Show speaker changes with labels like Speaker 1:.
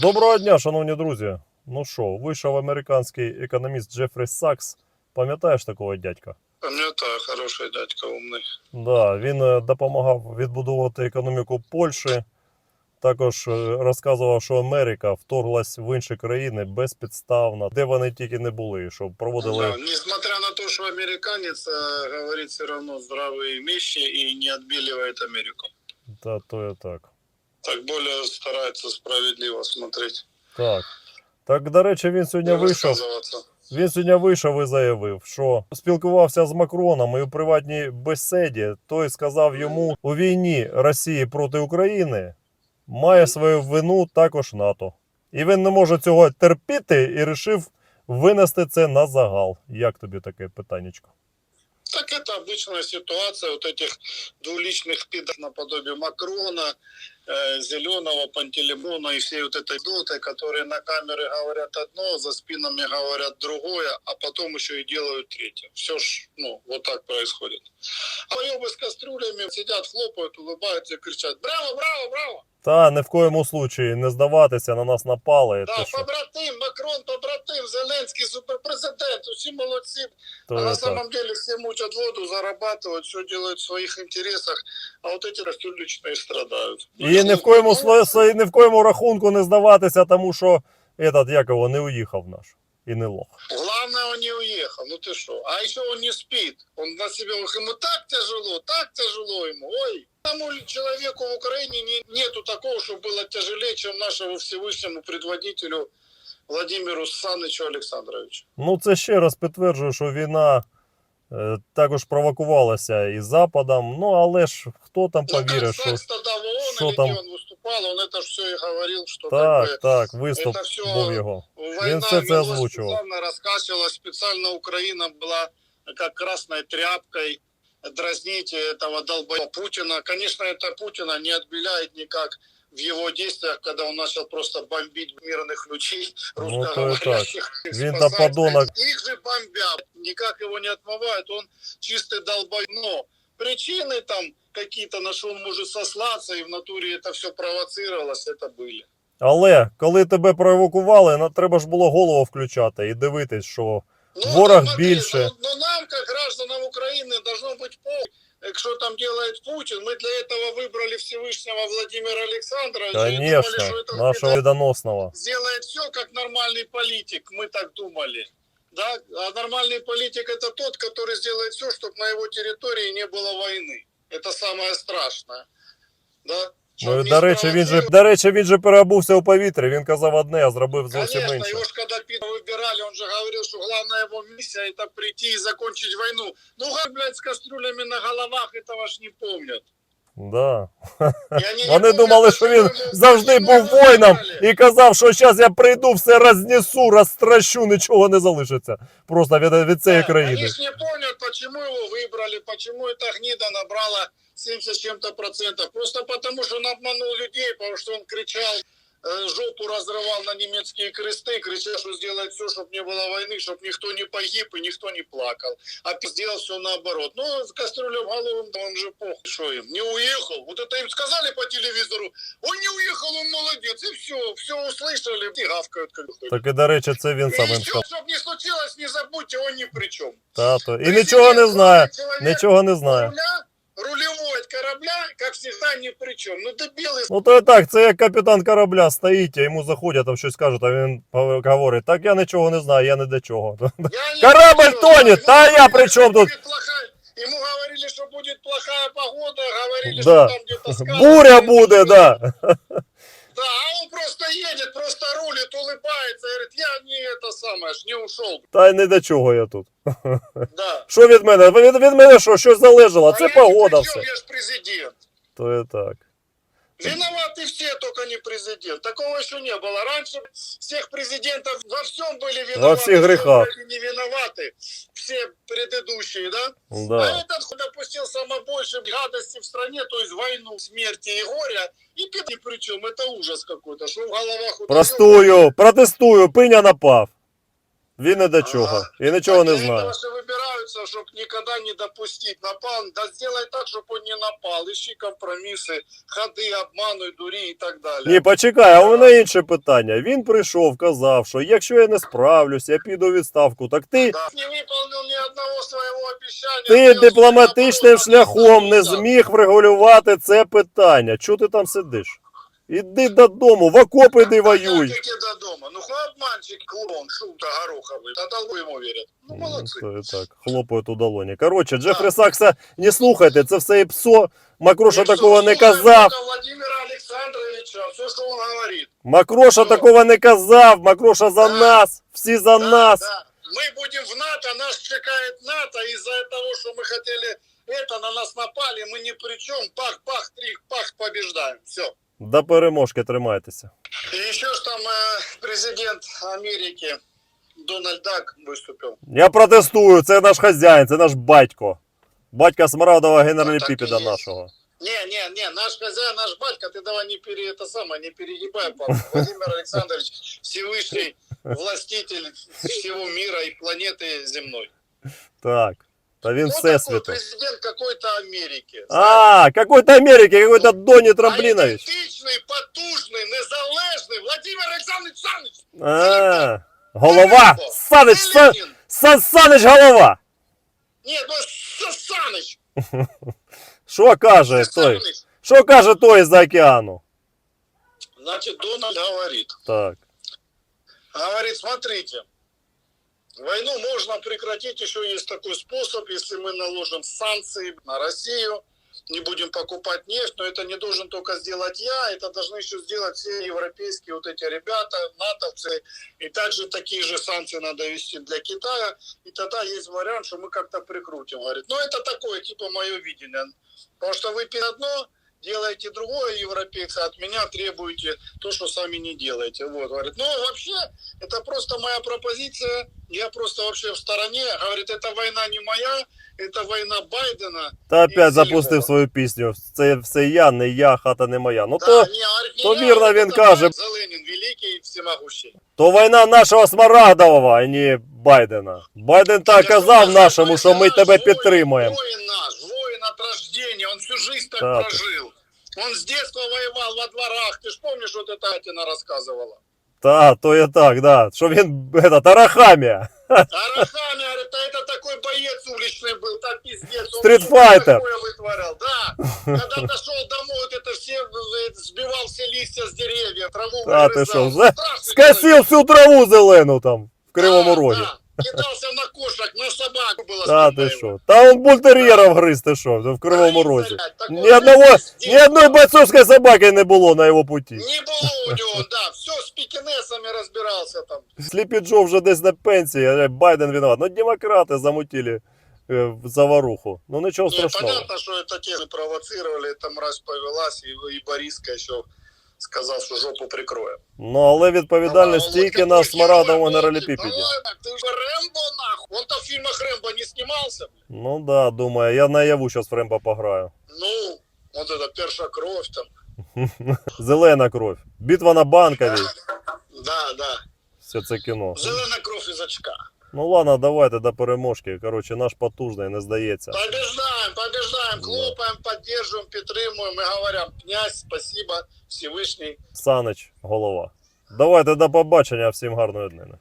Speaker 1: Доброго дня, шановні друзі. Ну що, вийшов американський економіст Джефрі Сакс. Пам'ятаєш такого дядька?
Speaker 2: Пам'ятаю, хороший дядька умний.
Speaker 1: Да, він е, допомагав відбудовувати економіку Польщі. Також е, розказував, що Америка вторглась в інші країни безпідставно, де вони тільки не були, щоб проводили.
Speaker 2: Да, несмотря на то, что американец э, говорит все равно здравые вещи и не отбеливает Америку.
Speaker 1: Та то і так
Speaker 2: Так более старается справедливо смотреть.
Speaker 1: Так. Так, до речі, він сьогодні
Speaker 2: и
Speaker 1: вийшов.
Speaker 2: высказываться.
Speaker 1: Він сьогодні вийшов і заявив, що спілкувався з Макроном і у приватній бесіді той сказав йому у війні Росії проти України має свою вину також НАТО. І він не може цього терпіти і вирішив винести це на загал. Як тобі таке питаннячко?
Speaker 2: Так это обычная ситуация вот этих двуличных пидов наподобие Макрона, э, Зеленого, Пантелеймона и всей вот этой доты, которые на камеры говорят одно, за спинами говорят другое, а потом еще и делают третье. Все ж, ну, вот так происходит. А поебы с кастрюлями сидят, хлопают, улыбаются и кричат «Браво, браво, браво!»
Speaker 1: Та не в коєму случаї не здаватися, на нас напали.
Speaker 2: Да,
Speaker 1: Те, що,
Speaker 2: побратим, Макрон, побратим, Зеленский, суперпрезидент, усі молодці.
Speaker 1: то
Speaker 2: а
Speaker 1: і
Speaker 2: на
Speaker 1: так.
Speaker 2: самом деле все мучат воду, зарабатывают, все делают в своих интересах, а вот эти кастрюлечные страдают.
Speaker 1: І ні в коєму сла- ні в коєму рахунку не здаватися, тому що этот, як його, не уїхав наш. І не лох.
Speaker 2: Главное, он не уехал, ну ты что? А еще он не спит. Он на себе, ему так тяжело, так тяжело ему. Ой, тому человеку в Украине не, нету такого, что было тяжелее, чем нашему Всевышнему предводителю Владимиру Санычу Александровичу.
Speaker 1: Ну, це ще раз підтверджує, що війна е, також провокувалася і Западом. Ну, але ж хто там
Speaker 2: Ну,
Speaker 1: повірив,
Speaker 2: как
Speaker 1: що
Speaker 2: Сакс
Speaker 1: Что там.
Speaker 2: он выступал, он это ж все и говорил, что
Speaker 1: так,
Speaker 2: так,
Speaker 1: так виступ
Speaker 2: це все,
Speaker 1: був його.
Speaker 2: Війна, він
Speaker 1: все це озвучував.
Speaker 2: Спеціально розкачувала, спеціально Україна була як красною тряпкою дразнить этого долбоеба Путина. Конечно, это Путина не отбеляет никак в его действиях, когда он начал просто бомбить мирных людей,
Speaker 1: ну,
Speaker 2: русскоговорящих.
Speaker 1: Ну,
Speaker 2: Винда
Speaker 1: подонок.
Speaker 2: Их же бомбят. Никак его не отмывают. Он чистый долбой. Но причины там какие-то, на что он может сослаться, и в натуре это все провоцировалось, это были.
Speaker 1: Але коли тебе провокували, на- треба ж було голову включати і дивитись, що
Speaker 2: Ну,
Speaker 1: Ворог
Speaker 2: смотри,
Speaker 1: більше.
Speaker 2: Но, но нам, как гражданам Украины, должно быть по, что там делает Путин. Мы для этого выбрали Всевышнего Владимира Александровича. и думали,
Speaker 1: Конечно,
Speaker 2: что это
Speaker 1: нашого
Speaker 2: пидор
Speaker 1: відоносного.
Speaker 2: сделает все как нормальный политик. Мы так думали. Да? А нормальный политик это тот, который сделает все, чтобы на его территории не было войны. Это самое страшное. Да?
Speaker 1: Ну,
Speaker 2: Чтоб
Speaker 1: і,
Speaker 2: не
Speaker 1: до речі, він же,
Speaker 2: спровоцировать-
Speaker 1: до речі, він же переобувся у повітрі. Він казав одне, а зробив зовсім
Speaker 2: Конечно,
Speaker 1: інше.
Speaker 2: его ж когда Пита выбирали, он же говорил, что главная его миссия это прийти и закончить войну. Ну, как, блядь, с кастрюлями на головах, этого ж не помнят.
Speaker 1: Да.
Speaker 2: И они не
Speaker 1: Вони
Speaker 2: помнят,
Speaker 1: думали, що він
Speaker 2: почему ему-
Speaker 1: завжди
Speaker 2: почему
Speaker 1: був
Speaker 2: его
Speaker 1: воїном
Speaker 2: выбрали.
Speaker 1: і казав, що зараз я прийду, все рознесу, розтращу, нічого не залишиться. Просто від, від цієї
Speaker 2: Да,
Speaker 1: країни.
Speaker 2: Они ж не помнят, почему его выбрали, почему эта гнида набрала 70 с чем-то процентов. Просто потому, что он обманул людей, потому что он кричал, э, жопу разрывал на немецкие кресты, кричал, что сделает все, чтобы не было войны, чтобы никто не погиб и никто не плакал. А пи- сделал все наоборот. Ну, с кастрюлей в голову, да он же похуй, что им, не уехал. Вот это им сказали по телевизору, он не уехал, он молодец, и все, все услышали, и гавкают как хуй.
Speaker 1: Так і до речі, це він
Speaker 2: И
Speaker 1: сам їм
Speaker 2: ничего,
Speaker 1: сказав.
Speaker 2: чтобы не случилось, не забудьте, он ни при чем.
Speaker 1: Тато. І нічого не знає. Нічого не знає.
Speaker 2: всегда, ни при чем. Ну, дебилы.
Speaker 1: Ну то і так, це як капітан корабля стоїть, а йому заходять, там щось кажуть, а він говорить, так я нічого не знаю, я не до чого.
Speaker 2: Я не
Speaker 1: Корабль
Speaker 2: знаю,
Speaker 1: тонет,
Speaker 2: ему
Speaker 1: а я
Speaker 2: говорили,
Speaker 1: при чем
Speaker 2: что
Speaker 1: тут?
Speaker 2: будет плохая- Ему говорили, что будет плохая погода, говорили,
Speaker 1: Да.
Speaker 2: что там где-то скалы.
Speaker 1: Буря буде, да.
Speaker 2: Да, а он просто едет, просто рулит, улыбается, говорит, я не это самое, ж не ушел.
Speaker 1: Та й не до чого я тут.
Speaker 2: Да.
Speaker 1: Що від мене? Від, від мене що? Щось залежало?
Speaker 2: А
Speaker 1: Це
Speaker 2: я ни
Speaker 1: погода
Speaker 2: при чем,
Speaker 1: все.
Speaker 2: Я ж президент.
Speaker 1: То і так.
Speaker 2: Виноваты все, только не президент. Такого еще не было. Раньше всех президентов во всем были виноваты.
Speaker 1: Во всех
Speaker 2: все
Speaker 1: грехах.
Speaker 2: были не виноваты. Все предыдущие, да? А
Speaker 1: Да.
Speaker 2: этот хуй допустил самое большее гадости в стране, то есть войну, смерти и горя. И пи- ни при чем. Это ужас какой-то. Что в головах у
Speaker 1: Простую, протестую, пиня напав. Він не до чого. І нічого не
Speaker 2: После
Speaker 1: знає.
Speaker 2: этого, что выбирают стараются, чтобы никогда не допустить напал. Да сделай так, чтобы он не напал. Ищи компромиссы, ходы, обману, дури и так далее.
Speaker 1: Ні, почекай, а у мене інше питання. Він прийшов, казав, що якщо я не справлюсь, я піду у відставку. Так ти,
Speaker 2: Да. Не выполнил ни одного своего обещания.
Speaker 1: ти
Speaker 2: сделал
Speaker 1: дипломатичним
Speaker 2: наоборот,
Speaker 1: шляхом не
Speaker 2: отказался.
Speaker 1: зміг врегулювати це питання. Чого ти там сидиш? Іди додому, в окопи йди воюй.
Speaker 2: Как хуй обманщик, клоун, шут гороховый. Тогда ему верят. Ну, молодцы.
Speaker 1: Ну, Це так, хлопають у долоні. Коротше, Джефрі Сакса не слухайте, це все іпсо. Макроша
Speaker 2: Никто
Speaker 1: такого не
Speaker 2: слушает
Speaker 1: казав.
Speaker 2: только Владимира Александровича, все, что он говорит.
Speaker 1: Макроша
Speaker 2: Що?
Speaker 1: такого не казав. Макроша за
Speaker 2: Да.
Speaker 1: нас, всі за
Speaker 2: Да,
Speaker 1: нас.
Speaker 2: да. Мы будем в НАТО, нас чекает НАТО. Из-за того, что мы хотели это, на нас напали, мы ни при чем. Пах, пах, трих, пах, побеждаем. Все.
Speaker 1: До переможки тримайтеся.
Speaker 2: И еще ж там э, президент Америки Дональд Дак выступил.
Speaker 1: Я протестую, це наш хазяїн, це наш батько. Батька Смарадова генералі
Speaker 2: Ну, так і
Speaker 1: Піпіда
Speaker 2: є.
Speaker 1: нашого.
Speaker 2: Не, не, не, наш хозяин, наш батька, ты давай не пере, это самое, не перегибай, папа. Владимир Александрович, Всевышний властитель всего мира и планеты земной.
Speaker 1: Так. Та він
Speaker 2: Кто
Speaker 1: все
Speaker 2: такой
Speaker 1: світо.
Speaker 2: президент какой-то Америки?
Speaker 1: А, какой-то Америки, какой-то Доні Трамплінович.
Speaker 2: Аналітичний, потужний, незалежний Владимир Олександрович Саныч.
Speaker 1: А, голова. Санич,
Speaker 2: Це
Speaker 1: Сан,
Speaker 2: Ленін.
Speaker 1: Сан Санич голова.
Speaker 2: Ні, ну С- Саныч.
Speaker 1: Що каже той?
Speaker 2: Саныч.
Speaker 1: Що каже той з океану?
Speaker 2: Значит, Дональд говорит.
Speaker 1: Так.
Speaker 2: Говорит, смотрите, войну можно прекратить, еще есть такой способ, если мы наложим санкции на Россию, не будем покупать нефть, но это не должен только сделать я, это должны еще сделать все европейские вот эти ребята, натовцы, и также такие же санкции надо вести для Китая, и тогда есть вариант, что мы как-то прикрутим, говорит. Но это такое, типа, мое видение, потому что вы одно, делаете другое, европейцы, от меня требуете то, что сами не делаете. Вот, говорит. Но вообще, это просто моя пропозиция, я просто вообще в стороне. Говорит, эта война не моя, это война Байдена.
Speaker 1: Та
Speaker 2: І
Speaker 1: опять
Speaker 2: Зеліпова.
Speaker 1: запустив свою пісню. Це все я, не я, хата не моя. Ну
Speaker 2: Да,
Speaker 1: то,
Speaker 2: не, говорит, не
Speaker 1: то
Speaker 2: я,
Speaker 1: вірно
Speaker 2: вот
Speaker 1: він
Speaker 2: это
Speaker 1: каже.
Speaker 2: Зеленин великий и всемогущий.
Speaker 1: то війна нашого Смарагдового, а не Байдена. Байден так
Speaker 2: Я
Speaker 1: казав
Speaker 2: говорю,
Speaker 1: нашому, що ми
Speaker 2: наш
Speaker 1: тебе
Speaker 2: воин,
Speaker 1: підтримуємо.
Speaker 2: Воин наш, воин от рождения, он всю жизнь так
Speaker 1: Да, ты-
Speaker 2: прожил. Он с детства воевал во дворах. Ты ж помнишь, вот это Атина рассказывала?
Speaker 1: Та, то є так, да. Що він, это, тарахамія.
Speaker 2: Арахами, говорит, а это такой боец уличный был, так пиздец. Он
Speaker 1: Стритфайтер.
Speaker 2: такое вытворял, да. Когда дошел домой, вот это все э, сбивал все листья с деревьев, траву
Speaker 1: Та ти
Speaker 2: вырезал.
Speaker 1: що, за-
Speaker 2: Страшный
Speaker 1: скосив
Speaker 2: человек.
Speaker 1: всю траву зелену там, в Кривому
Speaker 2: Да,
Speaker 1: Рогі.
Speaker 2: да. Кидался на кошек, на собак было
Speaker 1: Та
Speaker 2: стыдно
Speaker 1: ти
Speaker 2: ему.
Speaker 1: що? Та он бультер'єров гриз, ти що, в Кривому
Speaker 2: Гриз,
Speaker 1: Розі.
Speaker 2: блядь, такой
Speaker 1: Ні одного,
Speaker 2: гриз с
Speaker 1: ні
Speaker 2: детства.
Speaker 1: одної бойцовської собаки не було на його путі.
Speaker 2: Не было у него, да. Все с пекинесами разбирался там.
Speaker 1: Сліпі Джо вже десь на пенсії, а Байден виноват. Ну, демократи замутили е, заваруху. Ну нічого
Speaker 2: Не,
Speaker 1: страшного.
Speaker 2: понятно, что это те провоцировали, эта мразь повелась, и, и Бориска еще сказал, что жопу прикроем.
Speaker 1: Ну але відповідальність тільки на Смарадовому генералі Піпіді.
Speaker 2: Ну, ты же Рэмбо, нахуй. Он-то в фильмах Рэмбо не снимался. блин.
Speaker 1: Ну да, думаю, я наяву зараз в Рембо пограю.
Speaker 2: Ну, вот это перша кровь там.
Speaker 1: Зелена кров. Битва на банковій.
Speaker 2: Да, да.
Speaker 1: Все це кіно.
Speaker 2: Зелена кровь из очка.
Speaker 1: Ну ладно, давайте до переможки. Коротше, наш потужний не здається.
Speaker 2: Побеждаем, побеждаем,
Speaker 1: Да.
Speaker 2: хлопаем, поддерживаем, підтримуємо и говорим, князь, спасибо, Всевышний.
Speaker 1: Санич, голова. Давайте до побачення, всім гарної днини.